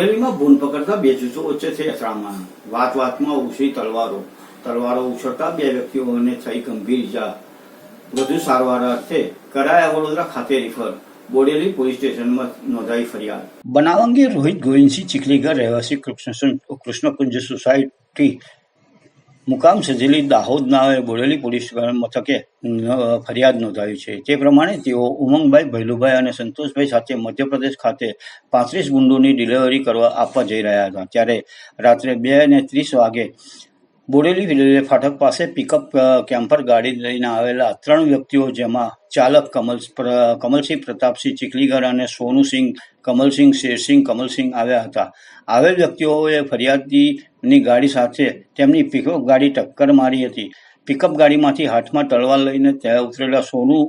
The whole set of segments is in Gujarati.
બોડેલીમાં ભૂન પકડતા બે જુજો વચ્ચે થઈ અથડામણ વાત વાતમાં ઉછળી તલવારો. તલવારો ઉછળતા બે વ્યક્તિઓને થઈ ગંભીર ઇજા વધુ સારવાર અર્થે કરાયા વડોદરા ખાતે રિફર. બોડેલી પોલીસ સ્ટેશનમાં નોંધાઈ ફરિયાદ. બનાવ અંગે રોહિત ગોવિંદસિંહ ચીખલીગર રહેવાસી કૃષ્ણ કૃષ્ણકુંજ સોસાયટી મુકામ સજેલી દાહોદના બોડેલી પોલીસ મથકે ફરિયાદ નોંધાવી છે. તે પ્રમાણે તેઓ ઉમંગભાઈ, ભૈલુભાઈ અને સંતોષભાઈ સાથે મધ્યપ્રદેશ ખાતે પાંત્રીસ ગુંડોની ડિલિવરી કરવા આપવા જઈ રહ્યા હતા. ત્યારે રાત્રે બે અને ત્રીસ વાગે બોડેલી રેલવે ફાટક પાસે પિકઅપ કેમ્પર ગાડી લઈને આવેલા ત્રણ વ્યક્તિઓ જેમાં ચાલક કમલ કમલસિંહ પ્રતાપસિંહ ચીખલીગર અને સોનુસિંહ, કમલસિંહ શેરસિંહ, કમલસિંહ આવ્યા હતા. આવેલ વ્યક્તિઓએ ફરિયાદીની ગાડી સાથે તેમની પિકઅપ ગાડી ટક્કર મારી હતી. પિકઅપ ગાડીમાંથી હાથમાં તલવાર લઈને ત્યાં ઉતરેલા સોનુ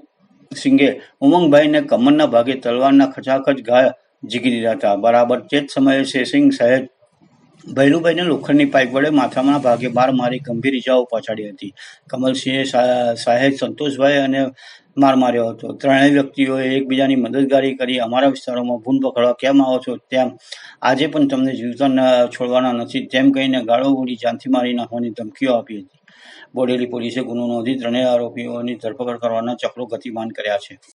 સિંઘે ઉમંગભાઈને કમરના ભાગે તલવારના ખચાખચ ઘા ઝીકી દીધા હતા. બરાબર તે જ સમયે શેરસિંહ સહેજ ભૈલુભાઈને લોખંડની પાઇપ વડે માથાના ભાગે બાર મારી ગંભીર ઇજાઓ પહોંચાડી હતી. કમલસિંહે સાહેબ સંતોષભાઈ અને માર માર્યો હતો. ત્રણેય વ્યક્તિઓએ એકબીજાની મદદગારી કરી. અમારા વિસ્તારોમાં ભૂન પકડવા કેમ આવો છો? તેમ આજે પણ તમને જીવતા છોડવાના નથી. તેમ કહીને ગાળો ઉડી જાનથી મારી નાખવાની ધમકીઓ આપી હતી. બોડેલી પોલીસે ગુનો નોંધી ત્રણેય આરોપીઓની ધરપકડ કરવાના ચક્રો ગતિમાન કર્યા છે.